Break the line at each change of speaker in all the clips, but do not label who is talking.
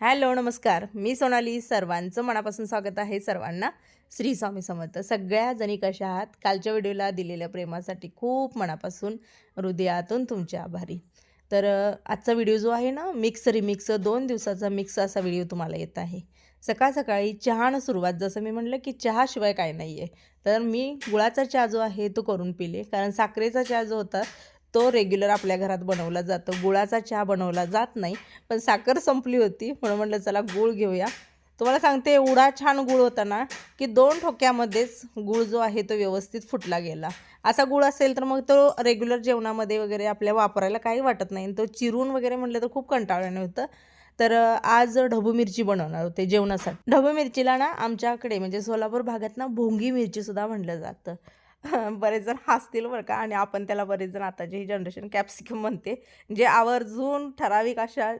Hello नमस्कार. मी सोनाली. सर्वांचं मनापासून स्वागत आहे सर्वांना. श्री स्वामी समर्थ. सगळ्या जणी कशा आहात? कालच्या व्हिडिओला दिलेल्या प्रेमासाठी खूप मनापासून हृदयातून तुमचे आभारी. तर आजचा व्हिडिओ जो आहे ना मिक्स रिमिक्स दोन दिवसाचा मिक्स असा व्हिडिओ तुम्हाला येत आहे. सकाळ सकाळी चहानं सुरुवात जसं मी म्हटलं की चहाशिवाय काय नाही आहे तर मी गुळाचा चहा जो आहे तो करून पिले. कारण साखरेचा चहा जो होता तो रेग्युलर आपल्या घरात बनवला जातो. गुळाचा चहा बनवला जात नाही पण साखर संपली होती म्हणून म्हटलं चला गूळ घेऊया. तुम्हाला सांगते एवढा छान गूळ होता ना की दोन ठोक्यामध्येच गूळ जो आहे तो व्यवस्थित फुटला गेला. असा गूळ असेल तर मग तो रेग्युलर जेवणामध्ये वगैरे आपल्या वापरायला काही वाटत नाही. आणि तो चिरून वगैरे म्हटलं तर खूप कंटाळल्याने होतं. तर आज ढबू मिरची बनवणार होते जेवणासाठी. ढबू मिरचीला ना आमच्याकडे म्हणजे सोलापूर भागात ना भोंगी मिरचीसुद्धा म्हटलं जातं. बरेच जण हसतील बरं का आणि आपण त्याला बरेच जण आताची ही जनरेशन कॅप्सिकम म्हणते जे आवर्जून ठराविक अशा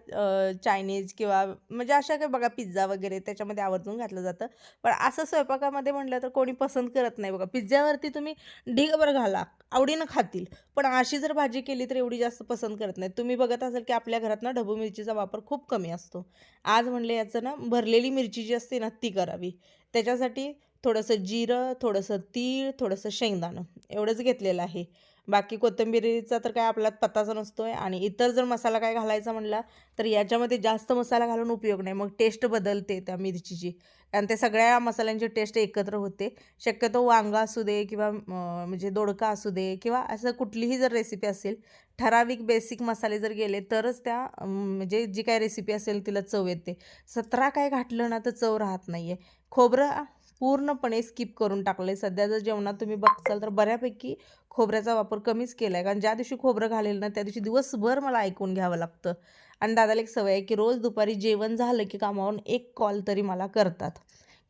चायनीज किंवा म्हणजे अशा काही बघा पिझ्झा वगैरे त्याच्यामध्ये आवर्जून घातलं जातं. पण असं स्वयंपाकामध्ये म्हटलं तर कोणी पसंत करत नाही बघा. पिझ्झ्यावरती तुम्ही ढीगभर घाला आवडीनं खातील. पण अशी जर भाजी केली तर एवढी जास्त पसंत करत नाही तुम्ही बघत असाल की आपल्या घरात ना ढबू मिरचीचा वापर खूप कमी असतो. आज म्हणले याचं ना भरलेली मिरची जी असते ना ती करावी. त्याच्यासाठी थोडंसं जिरं थोडंसं तीळ थोडंसं शेंगदाणं. एवढंच घेतलेलं आहे. बाकी कोथिंबिरीचा तर काय आपला पत्ताचा नसतो आहे आणि इतर जर मसाला काय घालायचा म्हणला तर याच्यामध्ये जास्त मसाला घालून उपयोग नाही. मग टेस्ट बदलते त्या मिरचीची. कारण ते सगळ्या मसाल्यांची टेस्ट एकत्र होते. शक्यतो वांगा असू दे किंवा म्हणजे दोडका असू दे किंवा असं कुठलीही जर रेसिपी असेल ठराविक बेसिक मसाले जर गेले तरच त्या म्हणजे जी काय रेसिपी असेल तिला चव येते. सतरा काय घातलं ना तर चव राहत नाही आहे खोबरं पूर्णपणे स्किप करून टाकलं आहे सध्या जर जेवणात तुम्ही बघसाल तर बऱ्यापैकी खोबऱ्याचा वापर कमीच केला आहे कारण ज्या दिवशी खोबरं घालेल ना त्या दिवशी दिवसभर मला ऐकून घ्यावं लागतं. आणि दादाला एक सवय आहे की रोज दुपारी जेवण झालं की कामावरून एक कॉल तरी मला करतात.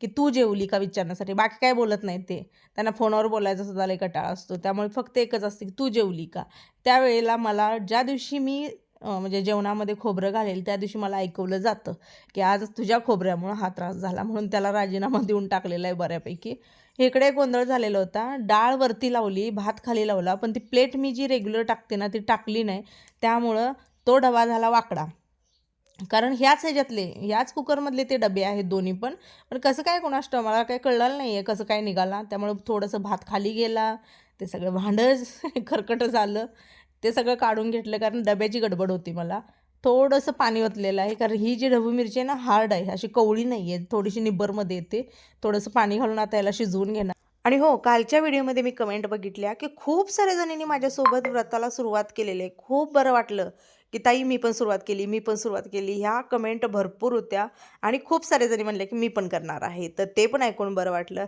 की तू जेवली का विचारण्यासाठी? बाकी काय बोलत नाही ते. त्यांना फोनवर बोलायचा सुद्धा लई कटाळा असतो. त्यामुळे फक्त एकच असते की तू जेवली का? त्यावेळेला मला ज्या दिवशी मी म्हणजे जेवणामध्ये खोबरं घालेल त्या दिवशी मला ऐकवलं जातं की आज तुझ्या खोबऱ्यामुळं हा त्रास झाला म्हणून त्याला राजीनामा देऊन टाकलेला आहे बऱ्यापैकी. इकडे गोंधळ झालेला होता. डाळ वरती लावली भात खाली लावला पण ती प्लेट मी जी रेग्युलर टाकते ना ती टाकली नाही. त्यामुळं तो डबा झाला वाकडा. कारण ह्याच ह्याच्यातले ह्याच कुकरमधले ते डबे आहेत दोन्ही पण. पण कसं काय कोणाष्ट मला काही कळलं नाही आहे कसं काय निघाला. त्यामुळे थोडंसं भात खाली गेला ते सगळं भांडं खरकटं झालं. ते सगळं काढून घेतलं कारण डब्याची गडबड होती मला. थोडंसं पाणी ओतलेलं आहे कारण ही जी ढबू मिरची आहे ना हार्ड आहे अशी कवळी नाही आहे थोडीशी निब्बरमध्ये येते. थोडंसं पाणी घालून आता याला शिजवून घेणार. आणि हो कालच्या व्हिडिओमध्ये मी कमेंट बघितल्या की खूप साऱ्या जणींनी माझ्यासोबत व्रताला सुरुवात केलेली आहे. खूप बरं वाटलं की ताई मी पण सुरुवात केली मी पण सुरुवात केली. ह्या कमेंट भरपूर होत्या आणि खूप साऱ्या जणी म्हणले की मी पण करणार आहे. तर ते पण ऐकून बरं वाटलं.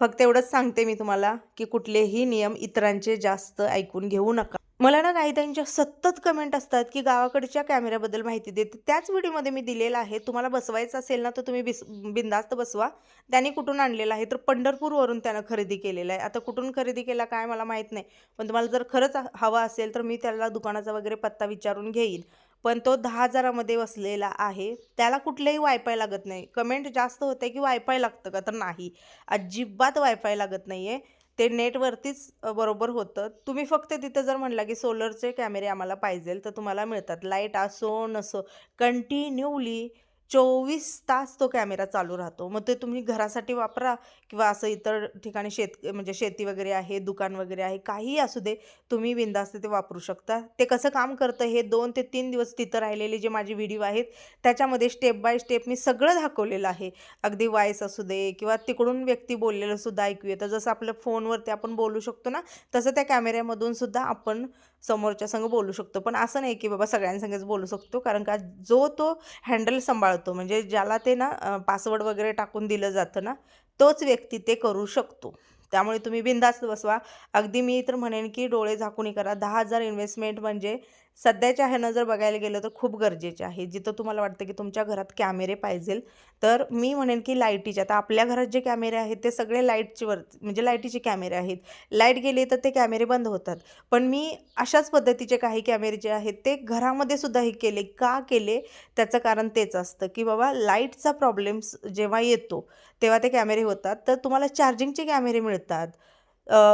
फक्त एवढंच सांगते मी तुम्हाला की कुठलेही नियम इतरांचे जास्त ऐकून घेऊ नका. मला ना काही त्यांच्या सतत कमेंट असतात की गावाकडच्या कॅमेऱ्याबद्दल माहिती देते. त्याच व्हिडिओमध्ये मी दिलेला आहे. तुम्हाला बसवायचं असेल ना तर तुम्ही बिस बिंदास्त बसवा. त्याने कुठून आणलेला आहे? तर पंढरपूरवरून त्यानं खरेदी केलेलं आहे. आता कुठून खरेदी केला काय मला माहीत नाही. पण तुम्हाला जर खरंच हवा असेल तर मी त्याला दुकानाचा वगैरे पत्ता विचारून घेईन. पण तो दहा हजारामध्ये बसलेला आहे. त्याला कुठलेही वायफाय लागत नाही. कमेंट जास्त होते की वायफाय लागतं का? तर नाही. अजिबात वायफाय लागत नाही आहे ते नेटवरतीच बरोबर होतं. तुम्ही फक्त तिथं जर म्हणला की सोलरचे कॅमेरे आम्हाला पाहिजेल तर तुम्हाला मिळतात. लाइट असो नसो. कंटिन्यूली चोवीस तास तो कॅमेरा चालू राहतो. मग ते तुम्ही घरासाठी वापरा किंवा असं इतर ठिकाणी शेत म्हणजे शेती वगैरे आहे दुकान वगैरे आहे काहीही असू दे तुम्ही बिंदास्त ते वापरू शकता. ते कसं काम करतं हे दोन ते तीन दिवस तिथं राहिलेले जे माझे व्हिडिओ आहेत त्याच्यामध्ये स्टेप बाय स्टेप मी सगळं दाखवलेलं आहे. अगदी वाईस असू दे किंवा तिकडून व्यक्ती बोललेलं सुद्धा ऐकू येतं. जसं आपलं फोनवरती आपण बोलू शकतो ना तसं त्या कॅमेऱ्यामधून सुद्धा आपण समोरच्या संग बोलू शकतो. पण असं नाही की बाबा सगळ्यांसंगच बोलू शकतो. कारण का जो तो हँडल सांभाळतो म्हणजे ज्याला ते ना पासवर्ड वगैरे टाकून दिलं जातं ना तोच व्यक्ती ते करू शकतो. त्यामुळे तुम्ही बिंदास्त बसवा. अगदी मी तर म्हणेन की डोळे झाकूनही करा. दहा हजार इन्व्हेस्टमेंट म्हणजे सध्याच्या ह्यानं जर बघायला गेलं तर खूप गरजेचे आहे. जिथं तुम्हाला वाटतं की तुमच्या घरात कॅमेरे पाहिजेल तर मी म्हणेन की लाईटीचे. आता आपल्या घरात जे कॅमेरे आहेत ते सगळे लाईटचेवर म्हणजे लाईटीचे कॅमेरे आहेत. लाइट गेले तर ते कॅमेरे बंद होतात. पण मी अशाच पद्धतीचे काही कॅमेरे जे आहेत ते घरामध्ये सुद्धा हे केले. का केले? त्याचं कारण तेच असतं की बाबा लाईटचा प्रॉब्लेम्स जेव्हा येतो तेव्हा ते कॅमेरे होतात. तर तुम्हाला चार्जिंगचे कॅमेरे मिळतात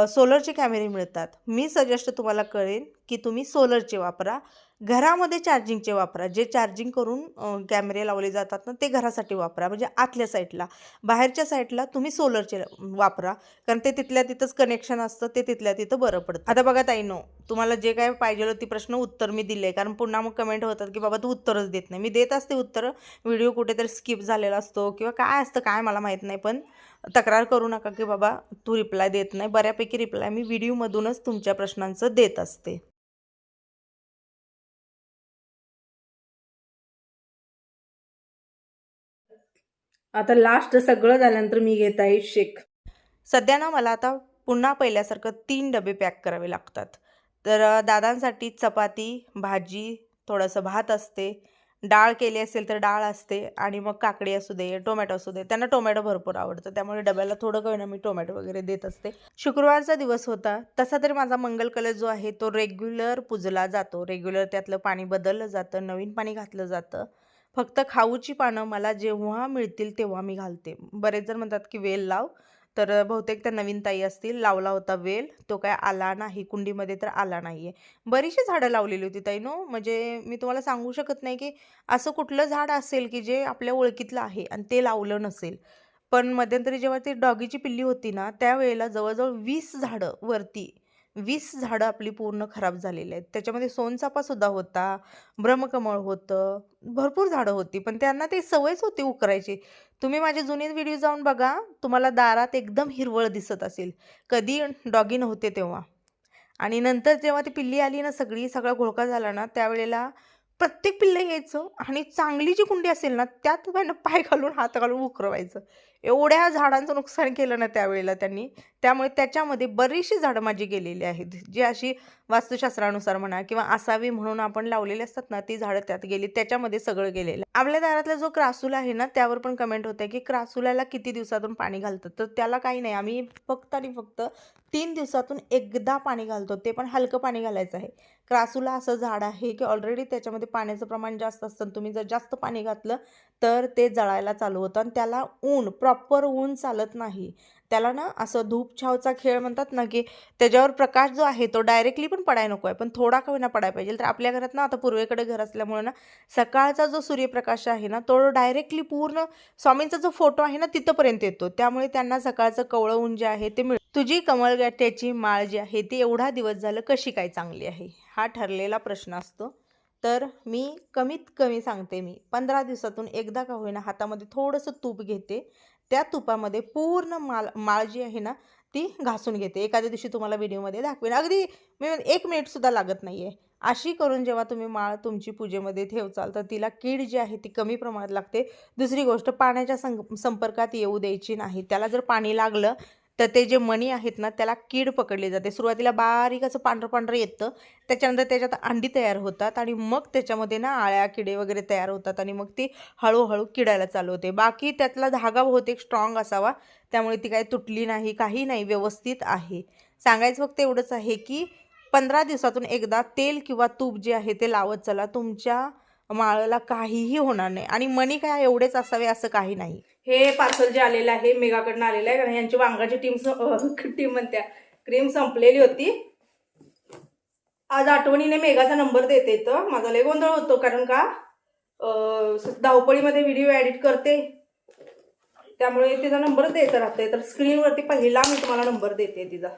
सोलरचे कॅमेरे मिळतात. मी सजेस्ट तुम्हाला करेन की तुम्ही सोलरचे वापरा घरामध्ये चार्जिंगचे वापरा जे चार्जिंग करून कॅमेरे लावले जातात ना ते घरासाठी वापरा म्हणजे आतल्या साईडला. बाहेरच्या साईडला तुम्ही सोलरचे वापरा कारण ते तिथल्या तिथंच कनेक्शन असतं ते तिथल्या तिथं बरं पडतं. आता बघा ताईनो तुम्हाला जे काय पाहिजे होती प्रश्न उत्तर मी दिले कारण पुन्हा मग कमेंट होतात की बाबा तू उत्तरच देत नाही. मी देत असते उत्तर व्हिडिओ कुठेतरी स्किप झालेला असतो किंवा काय असतं काय मला माहीत नाही पण तक्रार करू नका की बाबा तू रिप्लाय देत नाही. बऱ्यापैकी रिप्लाय मी व्हिडिओमधूनच तुमच्या प्रश्नांचं देत असते. आता लास्ट सगळं झाल्यानंतर मी घेत आहे शेक. सध्या ना मला आता पुन्हा पहिल्यासारखं तीन डबे पॅक करावे लागतात. तर दादांसाठी चपाती भाजी थोडंसं भात असते. डाळ केली असेल तर डाळ असते आणि मग काकडी असू दे टोमॅटो असू दे. त्यांना टोमॅटो भरपूर आवडतं. त्यामुळे डब्याला थोडं कळणं मी टोमॅटो वगैरे देत असते. शुक्रवारचा दिवस होता. तसा तरी माझा मंगल कलर जो आहे तो रेग्युलर पुजला जातो. रेग्युलर त्यातलं पाणी बदललं जातं नवीन पाणी घातलं जातं. फक्त खाऊची पानं मला जेव्हा मिळतील तेव्हा मी घालते. बरेच जण म्हणतात की वेल लाव. तर बहुतेक त्या नवीन ताई असतील लावला होता वेल. तो काय आला नाही कुंडीमध्ये तर आला नाही आहे बरीचशी झाडं लावलेली होती ताई नो? म्हणजे मी तुम्हाला सांगू शकत नाही की असं कुठलं झाड असेल की जे आपल्या ओळखीतलं आहे आणि ते लावलं नसेल. पण मध्यंतरी जेव्हा ती डॉगीची पिल्ली होती ना त्यावेळेला जवळजवळ वीस झाडं वरती वीस झाडं आपली पूर्ण खराब झालेली आहेत. त्याच्यामध्ये सोनचापासुद्धा होता ब्रह्मकमळ होतं भरपूर झाडं होती. पण त्यांना ते सवयच होती उकरायची. तुम्ही माझे जुने व्हिडिओ जाऊन बघा तुम्हाला दारात एकदम हिरवळ दिसत असेल. कधी डॉगी नव्हते तेव्हा. आणि नंतर जेव्हा ती पिल्ली आली ना सगळी सगळा घोळका झाला ना त्यावेळेला प्रत्येक पिल्लं यायचं आणि चांगली जी कुंडी असेल ना त्यात त्यानं पाय घालून हात घालून उकरवायचं. एवढ्या झाडांचं नुकसान केलं ना त्यावेळेला त्यांनी. त्यामुळे त्याच्यामध्ये बरीचशी झाडं माझी गेलेली आहेत. जी अशी वास्तुशास्त्रानुसार म्हणा किंवा असावी म्हणून आपण लावलेली असतात ना ती झाडं त्यात गेली त्याच्यामध्ये सगळं गेलेलं. आपल्या दारातला जो क्रासूल आहे ना त्यावर पण कमेंट होते की क्रासुलाला किती दिवसातून पाणी घालतात? तर त्याला काही नाही. आम्ही फक्त आणि फक्त तीन दिवसातून एकदा पाणी घालतो ते पण हलकं पाणी घालायचं आहे. क्रासूला असं झाड आहे की ऑलरेडी त्याच्यामध्ये पाण्याचं प्रमाण जास्त असतं. आणि तुम्ही जर जास्त पाणी घातलं तर ते जळायला चालू होतं आणि त्याला ऊन प्रॉपर ऊन चालत नाही. त्याला ना असं धूप छावचा खेळ म्हणतात ना की त्याच्यावर प्रकाश जो आहे तो डायरेक्टली पण पडायला नको आहे. पण थोडा का होईना पडायला पाहिजे. तर आपल्या घरात ना आता पूर्वेकडे घर असल्यामुळे ना सकाळचा जो सूर्यप्रकाश आहे ना तो डायरेक्टली पूर्ण स्वामींचा जो फोटो आहे ना तिथंपर्यंत येतो. त्यामुळे त्यांना सकाळचं कवळं ऊन जे आहे ते मिळ तुझी कमळगाठ्याची माळ जी आहे ती एवढा दिवस झालं कशी काय चांगली आहे? हा ठरलेला प्रश्न असतो. तर मी कमीत कमी सांगते मी पंधरा दिवसातून एकदा का होईना हातामध्ये थोडंसं तूप घेते. त्या तुपामध्ये पूर्ण माल माळ जी आहे ना ती घासून घेते. एखाद्या दिवशी तुम्हाला व्हिडिओमध्ये दाखवेन. अगदी मी एक मिनिटसुद्धा लागत नाही आहे अशी करून जेव्हा तुम्ही माळ तुमची पूजेमध्ये ठेवचाल तर तिला कीड जी आहे ती कमी प्रमाणात लागते. दुसरी गोष्ट पाण्याच्या सं संपर्कात येऊ द्यायची नाही. त्याला जर पाणी लागलं तर ते जे मणी आहेत ना त्याला कीड पकडली जाते. सुरुवातीला बारीक असं पांढरं पांढरं येतं. त्याच्यानंतर त्याच्यात अंडी तयार होतात आणि मग त्याच्यामध्ये ना आळ्या किडे वगैरे तयार होतात आणि मग ती हळूहळू किडायला चालू होते. बाकी त्यातला धागा बहुतेक स्ट्रॉंग असावा. त्यामुळे ती काही तुटली नाही काही नाही व्यवस्थित आहे. सांगायचं फक्त एवढंच आहे की पंधरा दिवसातून एकदा तेल किंवा तूप जे आहे ते लावत चला. तुमच्या माळाला काहीही होणार नाही. आणि मणी काय एवढेच असावे असं काही नाही. हे पार्सल जे आलेलं आहे मेगाकडनं आलेलं आहे कारण यांची वांगाची टीम टीम म्हणत्या. क्रीम संपलेली होती. आज आठवणीने मेगाचा नंबर देते तर माझा लय गोंधळ होतो कारण का धावपळीमध्ये व्हिडिओ एडिट करते. त्यामुळे तिचा नंबर द्यायचा राहतोय. तर स्क्रीनवरती पहिला मी तुम्हाला नंबर देते तिचा.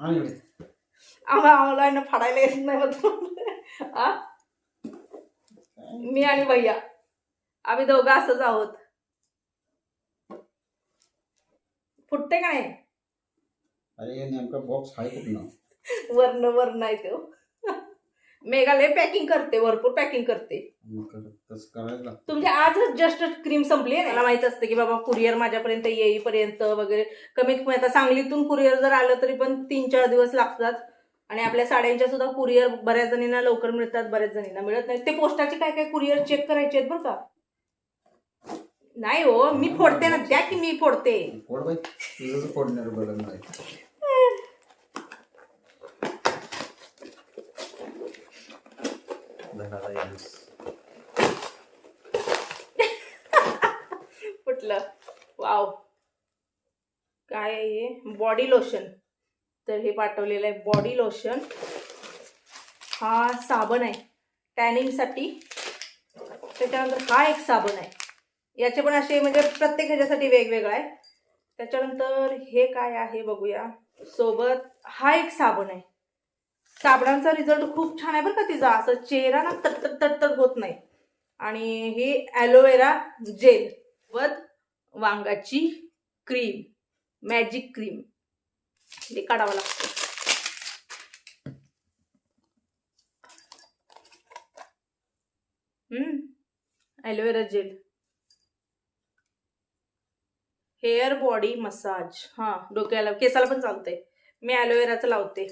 आम्हाला आम्हाला आहे ना फाडायला येत नाही आ? मी आणि भैया आम्ही दोघं असंच आहोत फुटते का नाही
अरे नेमका बॉक्स आहे कुठं
वर्ण वर्ण आहे तो मेघालय पॅकिंग करते भरपूर पॅकिंग करते. तुमची आजच जस्ट क्रीम संपली आहे मला माहीत असतं की बाबा कुरिअर माझ्यापर्यंत येईपर्यंत वगैरे कमीत कमी आता सांगलीतून कुरिअर जर आलं तरी पण तीन चार दिवस लागतात आणि आपल्या साड्यांच्या सुद्धा कुरिअर बऱ्याच जणींना लवकर मिळतात बऱ्याच जणींना मिळत नाही ते पोस्टाचे काय काय कुरिअर चेक करायचे आहेत बरं का? नाही हो मी फोडते ना. द्या की मी फोडते.
फोडणार.
फुटलं. वाव. काय बॉडी लोशन तर हे पाठवलेलं आहे बॉडी लोशन हा साबण आहे टॅनिंगसाठी त्याच्यानंतर हा एक साबण आहे. याचे पण असे म्हणजे प्रत्येक ह्याच्यासाठी वेगवेगळा आहे. त्याच्यानंतर हे काय आहे बघूया. सोबत हा एक साबण आहे. साबणांचा रिझल्ट खूप छान आहे बरं का तिचा. असं चेहरा ना तटतट तटतट होत नाही. आणि ही ॲलोवेरा जेल व वांगाची क्रीम मॅजिक क्रीम हे काढावं लागतं. हम्म. Aloe vera gel hair body massage हां डोक्याला केसाला पण चालतंय. मी ॲलोवेराचं लावते.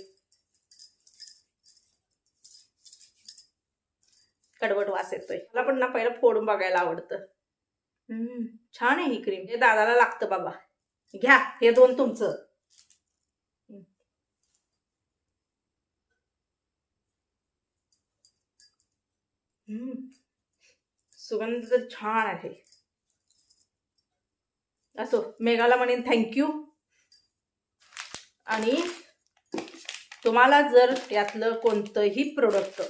कडवट वास येतोय. मला पण ना पहिलं फोडून बघायला आवडतं. छान आहे ही क्रीम हे दादाला लागतं बाबा घ्या हे दोन तुमचं. सुगंध तर छान आहे. असो मेघाला म्हणेन थँक्यू आणि तुम्हाला जर यातलं कोणतंही प्रोडक्ट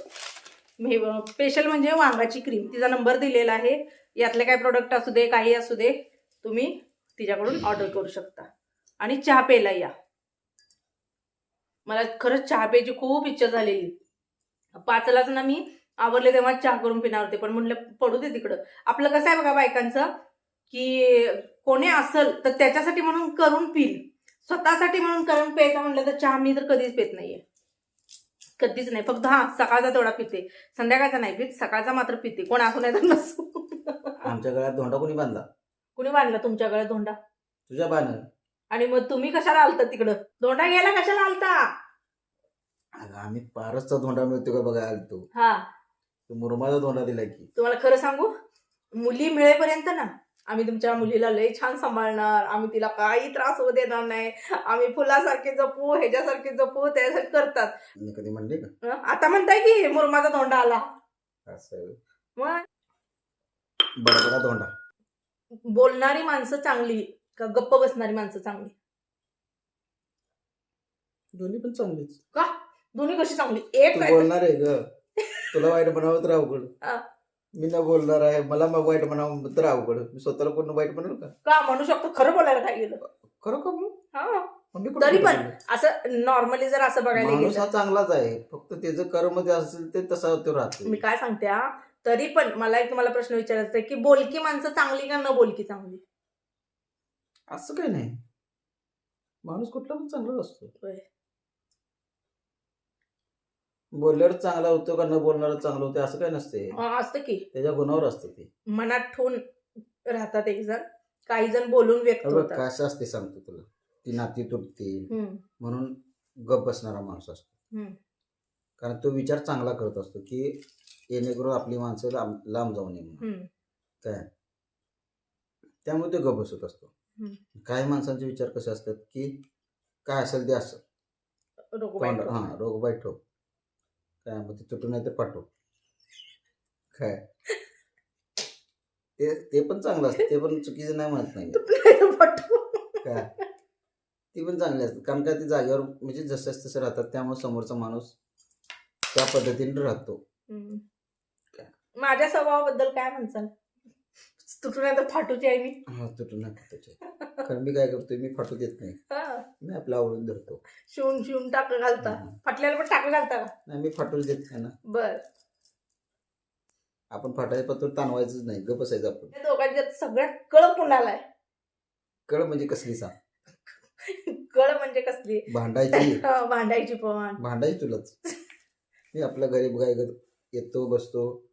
मे स्पेशल म्हणजे वांगाची क्रीम तिचा नंबर दिलेला आहे. यातले काय प्रोडक्ट असू दे काही असू दे तुम्ही तिच्याकडून ऑर्डर करू शकता. आणि चहा प्यायला या. मला खरंच चहा प्यायची खूप इच्छा झालेली. पाचलाच ना मी आवरले तेव्हा चहा करून पिणार होते पण म्हणलं पडू दे तिकडं. आपलं कसं आहे बघा बायकांचं की कोणी असल तर त्याच्यासाठी म्हणून करून पिल. स्वतःसाठी म्हणून करून प्यायचं म्हणलं तर चहा मी तर कधीच पेत नाहीये. कधीच नाही फक्त हा सकाळचा तेवढा पिते. संध्याकाळचा नाही पित सकाळचा मात्र पिते. कोण असू नाही तर नसू.
आमच्या गळ्यात धोंडा कोणी बांधला?
कुणी बांधला तुमच्या गळ्यात धोंडा?
तुझ्या बानं
आणि मग तुम्ही कशाला आलता तिकडं? धोंडा घ्यायला कशाला आलता?
अगं आम्ही पारसचा धोंडा मिळतो का बघा आलतो.
हा.
मुरमाचा धोंडा दिला की.
तुम्हाला खरं सांगू? मुली मिळेपर्यंत ना आम्ही तुमच्या मुलीला लय छान सांभाळणार. आम्ही तिला काही त्रास होऊ देणार नाही. आम्ही फुलासारखे जपू ह्याच्यासारखे जपू त्यासाठी करतात.
मी कधी म्हणले का?
हं? आता म्हणताय की मुरमाचा धोंडा आला.
असं
मग?
बडबडा धोंडा
बोलणारी माणसं चांगली का गप्प बसणारी माणसं चांगली?
दोन्ही पण चांगलीच.
का? दोन्ही कशी चांगली? एक
तू
काय
बोलणार आहे ग. तुला वाईट म्हणावं तर अवघड. मी न बोलणार आहे मला मग वाईट म्हणावं तर अवघड मी स्वतःला कोण वाईट म्हणाल का?
का म्हणू शकतो? खरं बोलायला काय गेलं?
खरं का मग?
हा.
मी कुठं
तरी पण
बोललो?
असं नॉर्मली जर असं बघायला
माणूस
गेलं
हा चांगलाच आहे. फक्त त्याचं कर्म जे असेल ते तसा तो राहतो
मी काय सांगते हा, तरी पण मला एक तुम्हाला प्रश्न विचारायचा आहे की बोलकी माणसं चांगली का न बोलकी चांगली?
असं काही नाही. माणूस कुठला पण चांगलाच असतो.
होय.
बोलल्यावर चांगला होतो का न बोलणार चांगलं होतं असं काही नसते.
असतं की.
त्याच्या गुणावर असतं ते.
मनात ठेवून राहतात एक जण. काही जण बोलून व्यक्त होतात.
कसं असते सांगतो तुला. ती नाती तुटतील
हम्म,
म्हणून गप बसणारा माणूस असतो.
हम्म,
कारण तो विचार चांगला करत असतो की येणेकरून आपली माणसं लांब लांब जाऊ नये म्हणून.
हम्म,
काय? त्यामुळे तो गप बसत असतो.
हम्म.
काही माणसांचे विचार कसे असतात की काय असेल ते असं. तोंड हा रोग बाईट ठेव काय मग ते तुटून नाही तर पाठव काय? ते ते पण चांगलं असतं. ते पण चुकीचं नाही म्हणत नाही. काय? ती पण चांगली असतात कारण का ती जागेवर म्हणजे जसं तसं राहतात त्यामुळे समोरचा माणूस त्या पद्धतीने राहतो.
माझ्या स्वभावाबद्दल काय म्हणसाल तुटून फाटूची आहे मी.
हा तुटून नाही फाटायचे कारण मी काय करतोय? मी फाटू देत नाही. मी आपलं आवडून धरतो.
शिवून शिवून टाक घालता.
हम्म.
फाटल्याला पण टाक घालता का?
नाही मी फाटूच देत नाही ना.
बर.
आपण फाटायचं पत्र ताणवायचंच नाही गप बसायचं आपण.
त्या दोघांच्यात सगळ्यात कळ कुणाला आहे?
कळ म्हणजे कसली सांग.
कळ म्हणजे कसली?
भांडायची.
हा, भांडायची पण
भांडायची तुलाच. मी आपल्या घरी बघाय येतो बसतो.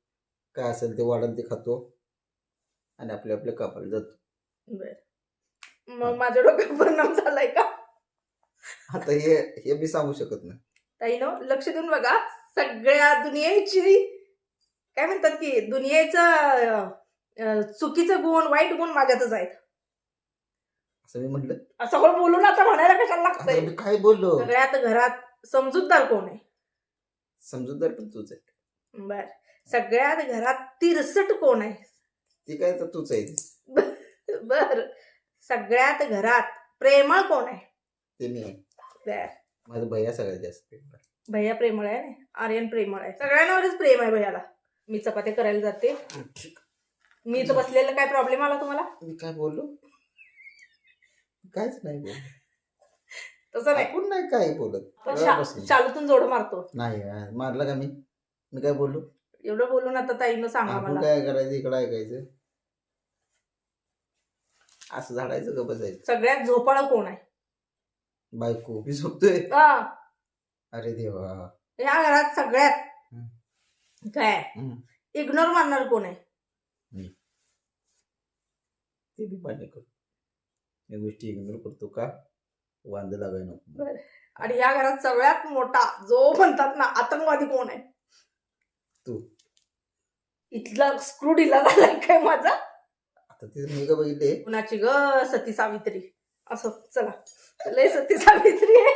काय असेल ते वाढन ते खातो. आणि आपल्या आपल्या कापाला जातो.
बर. मग माझ्या डोक्यात परिणाम झालाय का?
आता हे हे मी सांगू शकत नाही.
ताई नो लक्ष देऊन बघा सगळ्या दुनियेची काय म्हणतात की दुनियेचं चुकीचं गुण वाईट गुण माझ्यातच आहेत.
असं मी म्हटलं?
सगळं बोलून आता म्हणायला कशाला
आता
लागतंय
मी काय बोललो?
सगळ्यात घरात समजूतदार कोण आहे?
समजूतदार पण तूच आहे.
बर. सगळ्यात घरात तिरसट कोण आहे?
ती काय तर तूच आहे.
बर. सगळ्यात घरात प्रेमळ कोण आहे?
ते मी आहे. माझं भैया सगळ्यात जास्त
भैया प्रेमळ आहे ना? आर्यन प्रेमळ आहे. सगळ्यांवरच प्रेम आहे भैयाला. मी चपात्या करायला जाते. मी इथं बसलेला काय प्रॉब्लेम आला तुम्हाला?
मी काय बोललो? काहीच नाही बोललो.
तसं नाही.
आपण नाही काय बोलत.
पण शा-. शालूतून जोड मारतो.
नाही यार, मारलं का मी? मी काय बोललो?
एवढं बोलून आता ताईनं सांगा
आपण
मला.
काय करायचं इकडं ऐकायचं? असं झाडायचं का बसायचं.
सगळ्यात झोपाळं कोण आहे?
बायको. मी झोपतोय.
हा,
अरे देवा.
या घरात सगळ्यात काय. इग्नोर मारणार कोण आहे?
ते बी मान्य करतो या गोष्टी इग्नोर करतो का? वांद लागाय नको
आणि या घरात सगळ्यात मोठा जो म्हणतात ना आतंकवादी कोण आहे?
तू.
इथला स्क्रू ढिला झालाय काय माझा?
आता ते मी का बघितले?
कुणाची ग? सती सावित्री. असं चला. लय सती सावित्री आहे.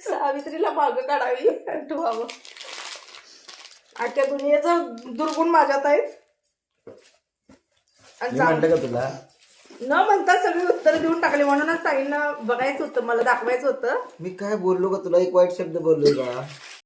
सावित्रीला माग काढावी ठेवावं. अख्ख्या दुनियेचं दुर्गुण माझ्यात आहेत आणि
मी
चांग-
म्हणलं का तुला?
न म्हणता सगळी उत्तर देऊन टाकली. म्हणूनच ताईंना बघायचं होतं मला दाखवायचं होतं.
मी काय बोललो का तुला? एक वाईट शब्द बोललोय का